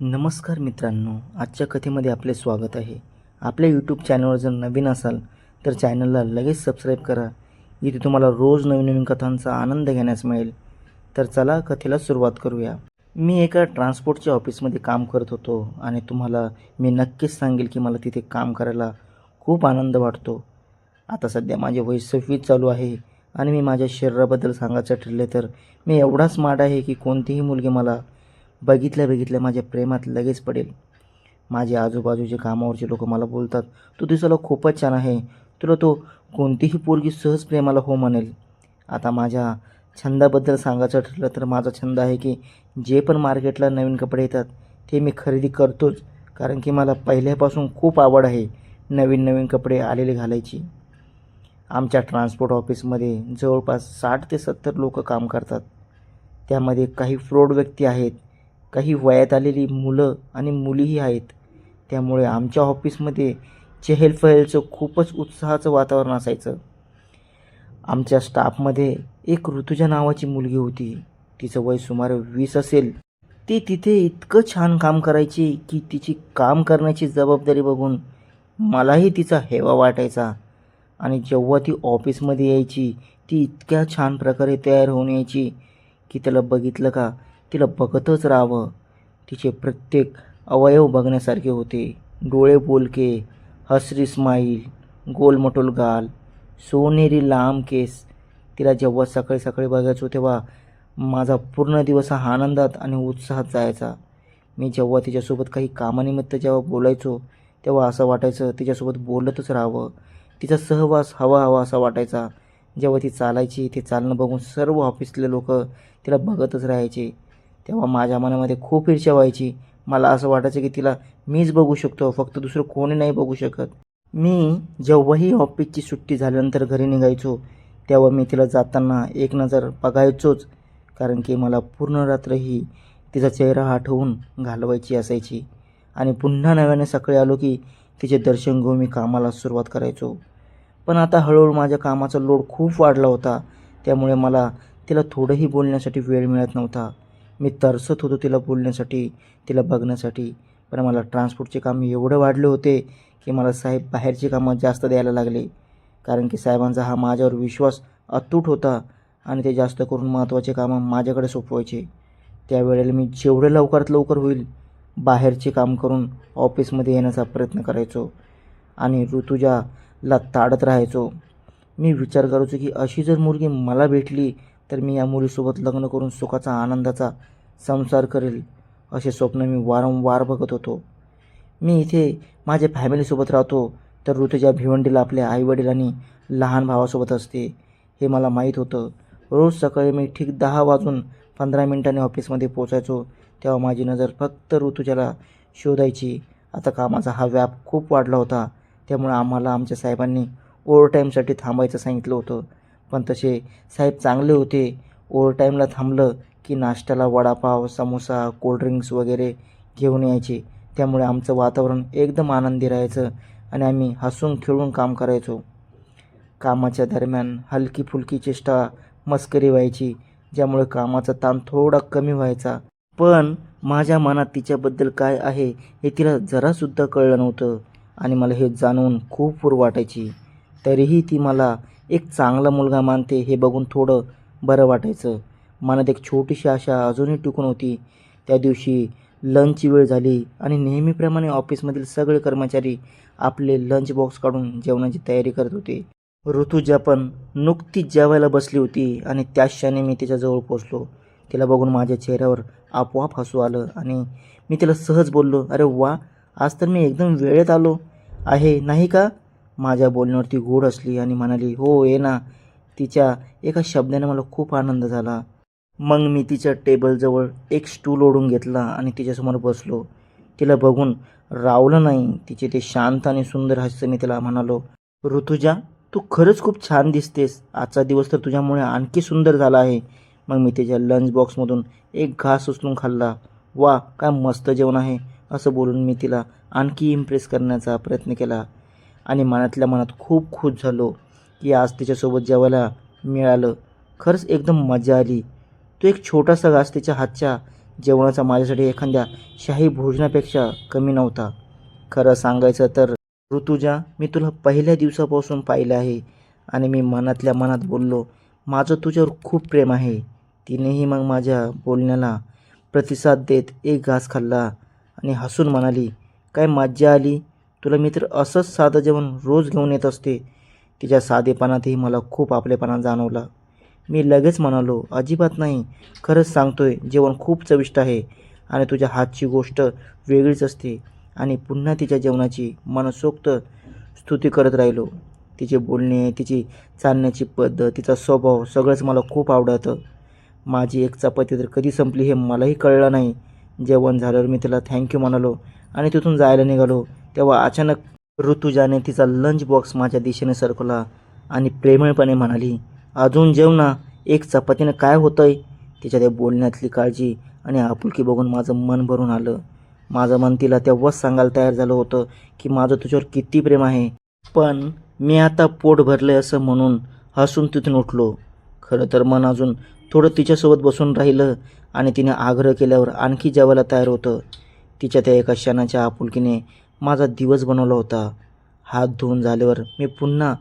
नमस्कार मित्रांनो आजच्या कथेमध्ये आपले स्वागत आहे. आपल्या यूट्यूब चॅनलवर जर नवीन असाल तर चॅनलला लगेच सबस्क्राईब करा. इथे तुम्हाला रोज नवीन नवीन कथांचा आनंद घेण्यास मिळेल. तर चला कथेला सुरुवात करूया. मी एका ट्रान्सपोर्टच्या ऑफिसमध्ये काम करत होतो आणि तुम्हाला मी नक्कीच सांगेल की मला तिथे काम करायला खूप आनंद वाटतो. आता सध्या माझे वय सव्वीस चालू आहे आणि मी माझ्या शरीराबद्दल सांगायचं ठरले तर मी एवढा स्मार्ट आहे की कोणतीही मुलगी मला बघितल्या बघितल्या माझ्या प्रेमात लगेच पडेल. माझे आजूबाजूचे कामावरचे लोक मला बोलतात तू दिसायला खूपच छान आहे. तुला तो कोणतीही पोरगी सहज प्रेमाला हो म्हणेल. आता माझ्या छंदाबद्दल सांगायचं ठरलं तर माझा छंद आहे की जे पण मार्केटला नवीन कपडे येतात ते मी खरेदी करतोच कारण की मला पहिल्यापासून खूप आवड आहे नवीन नवीन कपडे आलेले घालायची. आमच्या ट्रान्सपोर्ट ऑफिसमध्ये जवळपास साठ ते सत्तर लोक काम करतात. त्यामध्ये काही फ्रॉड व्यक्ती आहेत काही वयात आलेली मुलं आणि मुलीही आहेत. त्यामुळे आमच्या ऑफिसमध्ये चेहेलपहेलचं खूपच उत्साहाचं वातावरण असायचं. आमच्या स्टाफमध्ये एक ऋतुजा नावाची मुलगी होती. तिचं वय सुमारे वीस असेल. ती तिथे इतकं छान काम करायची की तिची काम करण्याची जबाबदारी बघून मलाही तिचा हेवा वाटायचा. आणि जेव्हा ती ऑफिसमध्ये यायची ती इतक्या छान प्रकारे तयार होऊन यायची की त्याला बघितलं का तिला बघतच राहावं. तिचे प्रत्येक अवयव बघण्यासारखे होते. डोळे बोलके हसरी स्माईल गोलमटोल गाल सोनेरी लांब केस. तिला जेव्हा सकाळी सकाळी बघायचो तेव्हा माझा पूर्ण दिवस हा आनंदात आणि उत्साहात जायचा. मी जेव्हा तिच्यासोबत काही कामानिमित्त जेव्हा बोलायचो तेव्हा असं वाटायचं तिच्यासोबत बोलतच राहावं. तिचा सहवास हवा हवा असा वाटायचा. जेव्हा ती चालायची ते चालणं बघून सर्व ऑफिसले लोक तिला बघतच राहायचे. तेव्हा माझ्या मनामध्ये खूप ईर्ष्या व्हायची. मला असं वाटायचं की तिला मीच बघू शकतो फक्त दुसरं कोणी नाही बघू शकत. मी जेव्हाही ऑफिसची सुट्टी झाल्यानंतर घरी निघायचो तेव्हा मी तिला जाताना एक नजर बघायचोच कारण की मला पूर्ण रात्र ही तिचा चेहरा आठवून घालवायची असायची. आणि पुन्हा नव्याने सकाळी आलो की तिचे दर्शन घेऊन मी कामाला सुरुवात करायचो. पण आता हळूहळू माझ्या कामाचा लोड खूप वाढला होता त्यामुळे मला तिला थोडंही बोलण्यासाठी वेळ मिळत नव्हता. मी तरसत होतो तिला बोलण्यासाठी तिला बघण्यासाठी. पण मला ट्रान्सपोर्टचे काम एवढं वाढले होते की मला साहेब बाहेरची कामं जास्त द्यायला लागले. कारण की साहेबांचा हा माझ्यावर विश्वास अतूट होता आणि ते जास्त करून महत्त्वाचे कामं माझ्याकडे सोपवायचे. त्यावेळेला मी जेवढे लवकरात लवकर होईल बाहेरचे काम करून ऑफिसमध्ये येण्याचा प्रयत्न करायचो आणि ऋतुजाला ताडत राहायचो. मी विचार करायचो की अशी जर मुलगी मला भेटली तर मी या मुलीसोबत लग्न करून सुखाचा आनंदाचा संसार करेल असे स्वप्न मी वारंवार बघत होतो. मी इथे माझ्या फॅमिलीसोबत राहतो तर ऋतुजा भिवंडीला आपल्या आईवडील आणि लहान भावासोबत असते हे मला माहीत होतं. रोज सकाळी मी ठीक दहा वाजून पंधरा मिनिटांनी ऑफिसमध्ये पोचायचो तेव्हा माझी नजर फक्त ऋतुजाला शोधायची. आता कामाचा हा व्याप खूप वाढला होता त्यामुळे आम्हाला आमच्या साहेबांनी ओव्हरटाईमसाठी थांबायचं सांगितलं होतं. पण तसे साहेब चांगले होते. ओव्हरटाईमला थांबलं की नाश्त्याला वडापाव समोसा कोल्ड्रिंक्स वगैरे घेऊन यायचे. त्यामुळे आमचं वातावरण एकदम आनंदी राहायचं आणि आम्ही हसून खेळून काम करायचो. कामाच्या दरम्यान हलकी फुलकी चेष्टा मस्करी व्हायची ज्यामुळे कामाचा ताण थोडा कमी व्हायचा. पण माझ्या मनात तिच्याबद्दल काय आहे हे तिला जरासुद्धा कळलं नव्हतं आणि मला हे जाणून खूप पूर वाटायची. तरीही ती मला एक चांगला मुलगा मानते हे बघून थोडं बरं वाटायचं. मनात एक छोटीशी आशा अजूनही टिकून होती. त्या दिवशी लंचची वेळ झाली आणि नेहमीप्रमाणे ऑफिसमधील सगळे कर्मचारी आपले लंच बॉक्स काढून जेवणाची तयारी करत होते. ऋतुजा पण नुकतीच जेवायला बसली होती आणि त्या क्षणी मी तिच्याजवळ पोचलो तिला बघून माझ्या चेहऱ्यावर आपोआप हसू आलं आणि मी तिला सहज बोललो अरे वा आज तर मी एकदम वेळेत आलो. आहे नाही का? माझ्या बोलण्यावरती गोड असली आणि म्हणाली हो ये ना. तिच्या एका शब्दाने मला खूप आनंद झाला. मग मी तिच्या टेबलजवळ एक स्टूल ओढून घेतला आणि तिच्यासमोर बसलो. तिला बघून रावलं नाही. तिचे ते शांत आणि सुंदर हास्य मी तिला म्हणालो ऋतुजा तू खरंच खूप छान दिसतेस. आजचा दिवस तर तुझ्यामुळे आणखी सुंदर झाला आहे. मग मी तिच्या लंच बॉक्समधून एक घास उचलून खाल्ला. वा काय मस्त जेवण आहे असं बोलून मी तिला आणखी इम्प्रेस करण्याचा प्रयत्न केला. आणि मनातल्या मनात खूप खुश झालो की आज तिच्यासोबत जेवायला मिळालं. खरंच एकदम मजा आली. तो एक छोटासा घास तिच्या हातच्या जेवणाचा माझ्यासाठी एखाद्या शाही भोजनापेक्षा कमी नव्हता. खरं सांगायचं तर ऋतुजा मी तुला पहिल्या दिवसापासून पाहिलं आहे आणि मी मनातल्या मनात बोललो माझं तुझ्यावर खूप प्रेम आहे. तिनेही मग माझ्या बोलण्याला प्रतिसाद देत एक घास खाल्ला आणि हसून म्हणाली काय मज्जा आली? तुला मी तर असंच साधं जेवण रोज घेऊन येत असते. तिच्या साधेपणातही मला खूप आपलेपणा जाणवला. मी लगेच म्हणालो अजिबात नाही. खरंच सांगतोय जेवण खूप चविष्ट आहे आणि तुझ्या हातची गोष्ट वेगळीच असते. आणि पुन्हा तिच्या जेवणाची मनसोक्त स्तुती करत राहिलो. तिचे बोलणे तिची चालण्याची पद्धत तिचा स्वभाव सगळंच मला खूप आवडतं. माझी एक चपाती तर कधी संपली हे मलाही कळलं नाही. जेवण झाल्यावर मी तिला थँक्यू म्हणालो आणि तिथून जायला निघालो. तेव्हा अचानक ऋतुजाने तिचा लंच बॉक्स माझ्या दिशेने सरकवला आणि प्रेमळपणे म्हणाली अजून जेवणा? एक चपातीनं काय होतंय? तिच्या त्या बोलण्यातली काळजी आणि आपुलकी बघून माझं मन भरून आलं. माझं मन तिला तेव्हाच सांगायला तयार झालं होतं की माझं तुझ्यावर किती प्रेम आहे. पण मी आता पोट भरले असं म्हणून हसून तिथून उठलो. खरं तर मन अजून थोडं तिच्यासोबत बसून राहिलं आणि तिने आग्रह केल्यावर आणखी जेवायला तयार होतं. तिच्या त्या एका क्षणाच्या आपुलकीने माझा दिवस बनवला होता. हात धुवून झाल्यावर मी पुन्हा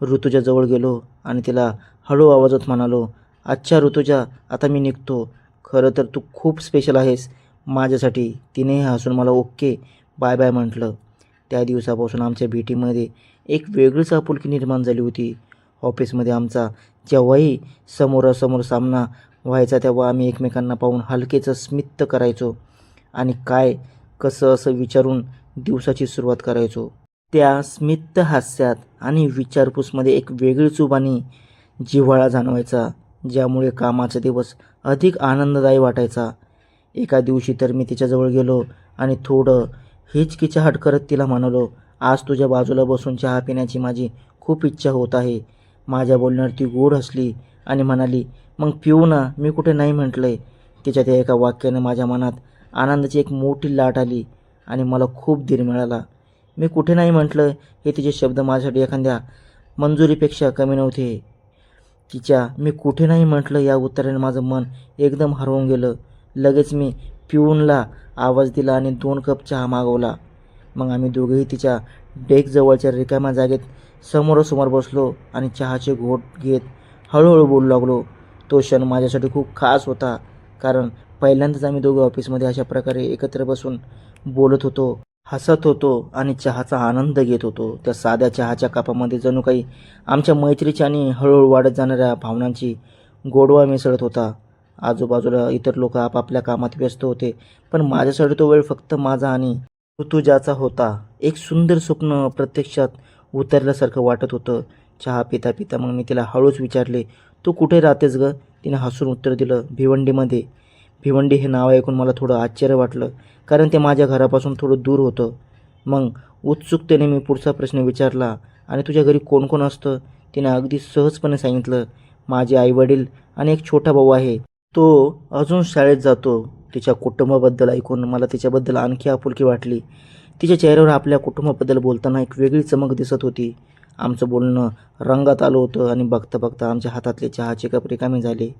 ऋतुजाजवळ गेलो आणि तिला हळू आवाजात म्हणालो अच्छा ऋतुजा आता मी निघतो. खरं तर तू खूप स्पेशल आहेस. माझ्यासाठी तिनेही हसून मला ओके बाय बाय म्हटलं. त्या दिवसापासून आमच्या भेटीमध्ये एक वेगळीच आपुलकी निर्माण झाली होती. ऑफिसमध्ये आमचा जेव्हाही समोरासमोर सामना व्हायचा तेव्हा आम्ही एकमेकांना पाहून हलकेचं स्मित करायचो. आणि काय कसं असं विचारून दिवसाची सुरुवात करायचो. त्या स्मित हास्यात आणि विचारपूसमध्ये एक वेगळीच उब जिव्हाळा जाणवायचा ज्यामुळे कामाचा दिवस अधिक आनंददायी वाटायचा. एका दिवशी तर मी तिच्याजवळ गेलो आणि थोडं हिचकिचाहट करत तिला म्हणालो आज तुझ्या बाजूला बसून चहा पिण्याची माझी खूप इच्छा होत आहे. माझ्या बोलण्यावर ती गोड हसली आणि म्हणाली मग पिऊ ना मी कुठे नाही म्हटलंय. तिच्या त्या एका वाक्याने माझ्या मनात आनंदाची एक मोठी लाट आली. आणि मला खूप धीर मिळाला. मी कुठे नाही म्हटलं हे तिचे शब्द माझ्यासाठी एखाद्या मंजुरीपेक्षा कमी नव्हते. तिच्या मी कुठे नाही म्हटलं या उत्तराने माझं मन एकदम हरवून गेलं. लगेच मी पिऊनला आवाज दिला आणि दोन कप चहा मागवला. मग आम्ही दोघेही तिच्या डेकजवळच्या रिकाम्या जागेत समोरासमोर बसलो आणि चहाचे घोट घेत हळूहळू बोलू लागलो. तो क्षण माझ्यासाठी खूप खास होता कारण पहिल्यांदाच आम्ही दोघे ऑफिसमध्ये अशा प्रकारे एकत्र बसून बोलत होतो हसत होतो आणि चहाचा आनंद घेत होतो. त्या साध्या चहाच्या कापामध्ये जणू काही आमच्या मैत्रीची आणि हळूहळू वाढत जाणाऱ्या भावनांची गोडवा मिसळत होता. आजूबाजूला इतर लोक आपापल्या कामात व्यस्त होते पण माझ्यासाठी तो वेळ फक्त माझा आणि ऋतुजाचा होता. एक सुंदर स्वप्न प्रत्यक्षात उतरल्यासारखं वाटत होतं. चहा पिता पिता मग मी तिला हळूच विचारले तू कुठे राहतेस ग? तिने हसून उत्तर दिलं भिवंडीमध्ये. भिवंडी हे नाव ऐकून मला थोडं आश्चर्य वाटलं. कारण ते माझ्या घरापासून थोडं दूर होतं. मग उत्सुकतेने मी पुढचा प्रश्न विचारला आणि तुझ्या घरी कोण कोण असतं? तिने अगदी सहजपणे सांगितलं माझे आईवडील आणि एक छोटा भाऊ आहे. तो अजून शाळेत जातो. तिच्या कुटुंबाबद्दल ऐकून मला तिच्याबद्दल आणखी आपुलकी वाटली. तिच्या चेहऱ्यावर आपल्या कुटुंबाबद्दल बोलताना एक वेगळी चमक दिसत होती. आमचं बोलणं रंगात आलं होतं आणि बघता बघता आमच्या हातातले चहाचे कप रिकामे झाले.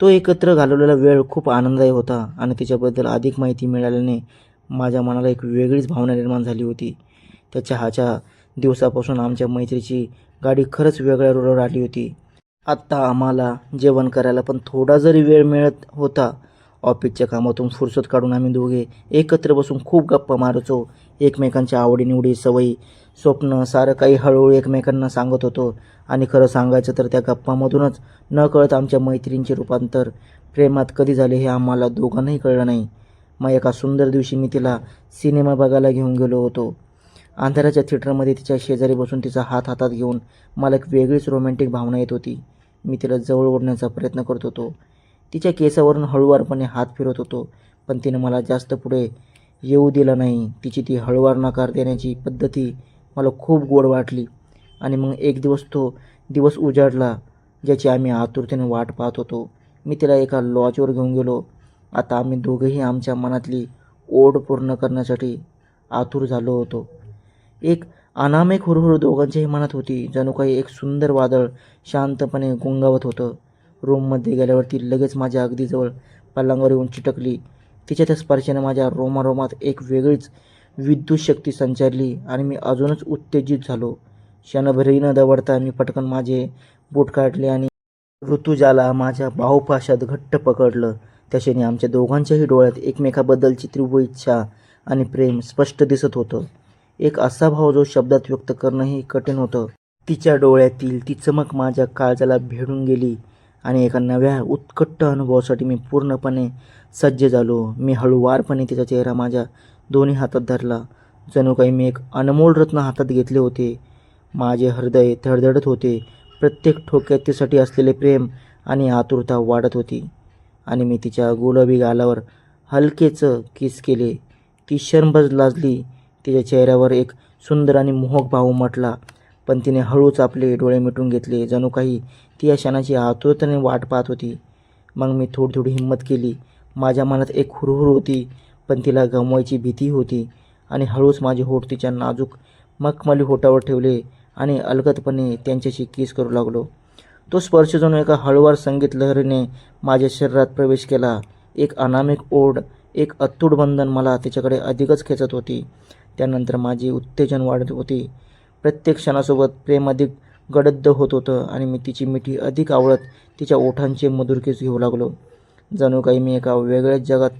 तो एकत्र घालवलेला वेळ खूप आनंददायी होता आणि तिच्याबद्दल अधिक माहिती मिळाल्याने माझ्या मनाला एक वेगळीच भावना निर्माण झाली होती. त्या चहाच्या दिवसापासून आमच्या मैत्रीची गाडी खरंच वेगळ्या रोडवर आली होती. आत्ता आम्हाला जेवण करायला पण थोडा जरी वेळ मिळत होता ऑफिसच्या कामातून फुरसत काढून आम्ही दोघे एकत्र बसून खूप गप्पा मारायचो. एकमेकांच्या आवडीनिवडी सवयी स्वप्न सारं काही हळूहळू एकमेकांना सांगत होतो. आणि खरं सांगायचं तर त्या गप्पामधूनच न कळत आमच्या मैत्रिणींचे रूपांतर प्रेमात कधी झाले हे आम्हाला दोघांनाही कळलं नाही. मग एका सुंदर दिवशी मी तिला सिनेमा बघायला घेऊन गेलो होतो. अंधाराच्या थिएटरमध्ये तिच्या शेजारी बसून तिचा हात हातात घेऊन मला एक वेगळीच रोमॅन्टिक भावना येत होती. मी तिला जवळ ओढण्याचा प्रयत्न करत होतो. तिच्या केसावरून हळूवारपणे हात फिरत होतो पण तिनं मला जास्त पुढे येऊ दिलं नाही. तिची ती हळूवार नकार देण्याची पद्धती मला खूप गोड वाटली. आणि मग एक दिवस तो दिवस उजाडला ज्याची आम्ही आतुरतेने वाट पाहत होतो. मी तिला एका लॉजवर घेऊन गेलो. आता आम्ही दोघेही आमच्या मनातली ओढ पूर्ण करण्यासाठी आतुर झालो होतो. एक अनामिक हुरहुर दोघांच्याही मनात होती जणू काही एक सुंदर वादळ शांतपणे गुंगावत होतं. रूममध्ये गेल्यावरती लगेच माझ्या अगदी जवळ पलंगावर येऊन चिटकली. तिच्या त्या स्पर्शाने माझ्या रोमारोमात एक वेगळीच विद्युत शक्ती संचारली आणि मी अजूनच उत्तेजित झालो. क्षणभरही न दवडता मी पटकन माझे बूट काढले आणि ऋतुजाला माझ्या बाहुपाशात घट्ट पकडलं. त्याच्याने आमच्या दोघांच्याही डोळ्यात एकमेकाबद्दलची तीव्र इच्छा आणि प्रेम स्पष्ट दिसत होतं. एक असा भाव जो शब्दात व्यक्त करणंही कठीण होतं. तिच्या डोळ्यातील ती चमक माझ्या काळजाला भेडून गेली. आणि एका नव्या उत्कट अनुभवासाठी मी पूर्णपणे सज्ज झालो. मी हळूवारपणे तिचा चेहरा माझ्या दोन्ही हातात धरला. जणू काही मी एक अनमोल रत्न हातात घेतले होते. माझे हृदय धडधडत होते. प्रत्येक ठोक्यात तिसाठी असलेले प्रेम आणि आतुरता वाढत होती. आणि मी तिच्या गुलाबी गालावर हलकेच किस केले. ती शर्मबज लाजली. तिच्या चेहऱ्यावर एक सुंदर आणि मोहक भाव उमटला. पण तिने हळूच आपले डोळे मिटून घेतले. जणू काही ती या क्षणाची आतुरतेने वाट पाहत होती. मग मी थोडी थोडी हिंमत केली. माझ्या मनात एक हुरहुर होती पण तिला गमवायची भीती होती आणि हळूच माझे होठ तिच्या नाजूक मखमली होटावर ठेवले आणि अलगतपणे त्यांच्याशी किस करू लागलो. तो स्पर्श जणू एका हळूवार संगीत लहरीने माझ्या शरीरात प्रवेश केला. एक अनामिक ओढ एक अतूट बंधन मला तिच्याकडे अधिकच खेचत होती. त्यानंतर माझी उत्तेजन वाढत होती. प्रत्येक क्षणासोबत प्रेम अधिक गडद्द होत होतं आणि मी तिची मिठी अधिक आवडत तिच्या ओठांचे मधुरकेस घेऊ लागलो. जणू काही मी एका वेगळ्याच जगात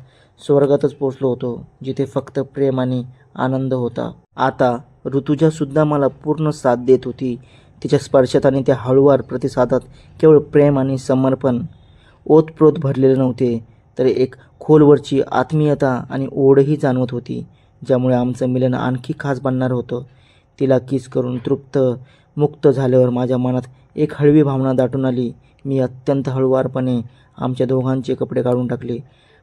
स्वर्गातच पोचलो होतो जिथे फक्त प्रेम आणि आनंद होता. आता ऋतुजासुद्धा मला पूर्ण साथ देत होती. तिच्या स्पर्शात आणि त्या हळूवार प्रतिसादात केवळ प्रेम आणि समर्पण ओतप्रोत भरलेले नव्हते तर एक खोलवरची आत्मीयता आणि ओढही जाणवत होती ज्यामुळे आमचं मिलन आणखी खास बनणार होतं. तिला किस करून तृप्त मुक्त झाल्यावर माझ्या मनात एक हळवी भावना दाटून आली. मी अत्यंत हळुवारपणे आमच्या दोघांचे कपडे काढून टाकले.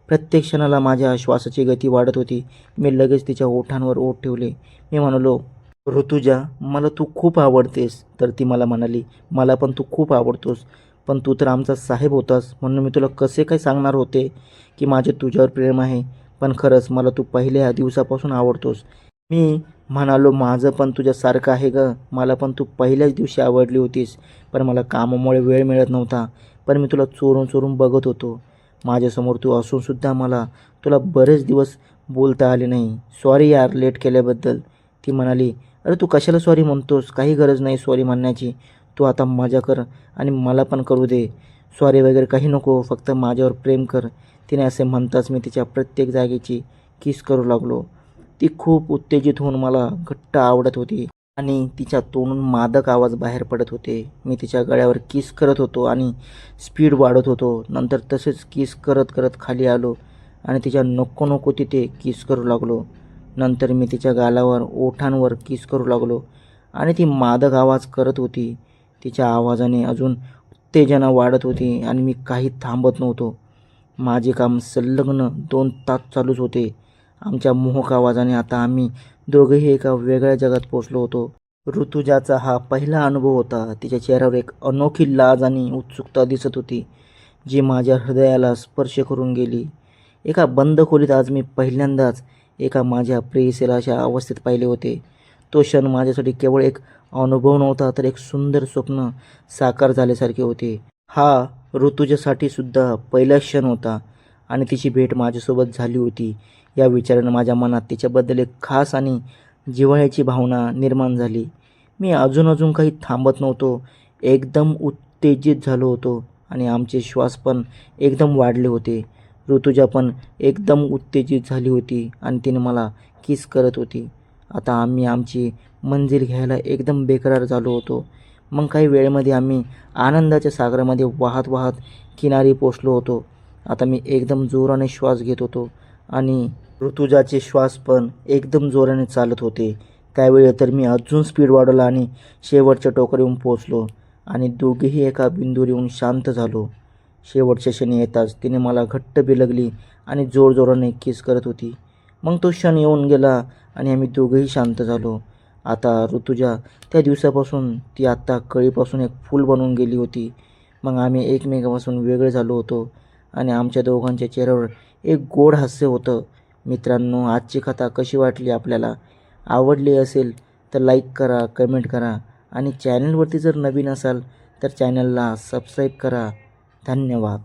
प्रत्येक क्षणाला माझ्या श्वासाची गती वाढत होती. मी लगेच तिच्या ओठांवर ओठ ठेवले. मी म्हणालो ऋतुजा मला तू खूप आवडतेस. तर ती मला म्हणाली मला पण तू खूप आवडतोस. पण तू तर आमचा साहेब होतास. म्हणून मी तुला कसे काय सांगणार होते की माझे तुझ्यावर प्रेम आहे? पण खरंच मला तू पहिल्या दिवसापासून आवडतोस. मी म्हणालो माझं पण तुझ्यासारखं आहे ग. मला पण तू पहिल्याच दिवशी आवडली होतीस. पण मला कामामुळे वेळ मिळत नव्हता. पण मी तुला चोरून चोरून बघत होतो. माझ्यासमोर तू असूनसुद्धा मला तुला बरेच दिवस बोलता आले नाही. सॉरी यार लेट केल्याबद्दल. ती म्हणाली अरे तू कशाला सॉरी म्हणतोस? काही गरज नाही सॉरी म्हणण्याची. तू आता मजा कर आणि मला पण करू दे. सॉरी वगैरे काही नको फक्त माझ्यावर प्रेम कर. तिने असे म्हणताच मी तिच्या प्रत्येक जागेची किस करू लागलो. ती खूप उत्तेजित होऊन मला घट्ट आवडत होती. आणि तिच्या तोंडून मादक आवाज बाहेर पडत होते. मी तिच्या गळ्यावर किस करत होतो आणि स्पीड वाढत होतो. नंतर तसेच किस करत करत खाली आलो आणि तिच्या नको नको तिथे किस करू लागलो. नंतर मी तिच्या गालावर ओठांवर किस करू लागलो आणि ती मादक आवाज करत होती. तिच्या आवाजाने अजून उत्तेजना वाढत होती आणि मी काही थांबत नव्हतो. माझे काम संलग्न दोन तास चालूच होते. आमच्या मोहक आवाजाने आता आम्ही दोघेही एका वेगळ्या जगात पोचलो होतो. ऋतुजाचा हा पहिला अनुभव होता. तिच्या चेहऱ्यावर एक अनोखी लाज आणि उत्सुकता दिसत होती जी माझ्या हृदयाला स्पर्श करून गेली. एका बंद खोलीत आज मी पहिल्यांदाच एका माझ्या प्रेयसीला अशा अवस्थेत पाहिले होते. तो क्षण माझ्यासाठी केवळ एक अनुभव नव्हता तर एक सुंदर स्वप्न साकार झाल्यासारखे होते. हा ऋतुजासाठी सुद्धा पहिला क्षण होता आणि तिची भेट माझ्यासोबत झाली होती. या विचारानं माझ्या मनात तिच्याबद्दल एक खास आणि जिव्हाळ्याची भावना निर्माण झाली. मी अजून अजून काही थांबत नव्हतो. एकदम उत्तेजित झालो होतो आणि आमचे श्वास पण एकदम वाढले होते. ऋतुजा पण एकदम उत्तेजित झाली होती आणि तिने मला किस करत होती. आता आम्ही आमची मंजिल घ्यायला एकदम बेकरार झालो होतो. मग काही वेळेमध्ये आम्ही आनंदाच्या सागरामध्ये वाहत वाहत किनारी पोचलो होतो. आता मी एकदम जोराने श्वास घेत होतो. आणि ऋतुजाचे श्वास पण एकदम जोराने चालत होते. त्यावेळी तर मी अजून स्पीड वाढवला आणि शेवटच्या टोकर येऊन पोचलो आणि दोघेही एका बिंदूवर येऊन शांत झालो. शेवटच्या क्षणी येताच तिने मला घट्ट बिलगली आणि जोरजोराने किस करत होती. मग तो क्षण येऊन गेला आणि आम्ही दोघेही शांत झालो. आता ऋतुजा त्या दिवसापासून ती आत्ता कळीपासून एक फूल बनवून गेली होती. मग आम्ही एकमेकापासून वेगळे झालो होतो आणि आमच्या दोघांच्या चेहऱ्यावर एक गोड हास्य होतं. मित्रांनो आजची कथा कशी वाटली आपल्याला? आवडली असेल तर लाईक करा कमेंट करा आणि चॅनलवरती जर नवीन असाल तर चॅनलला सबस्क्राईब करा. धन्यवाद.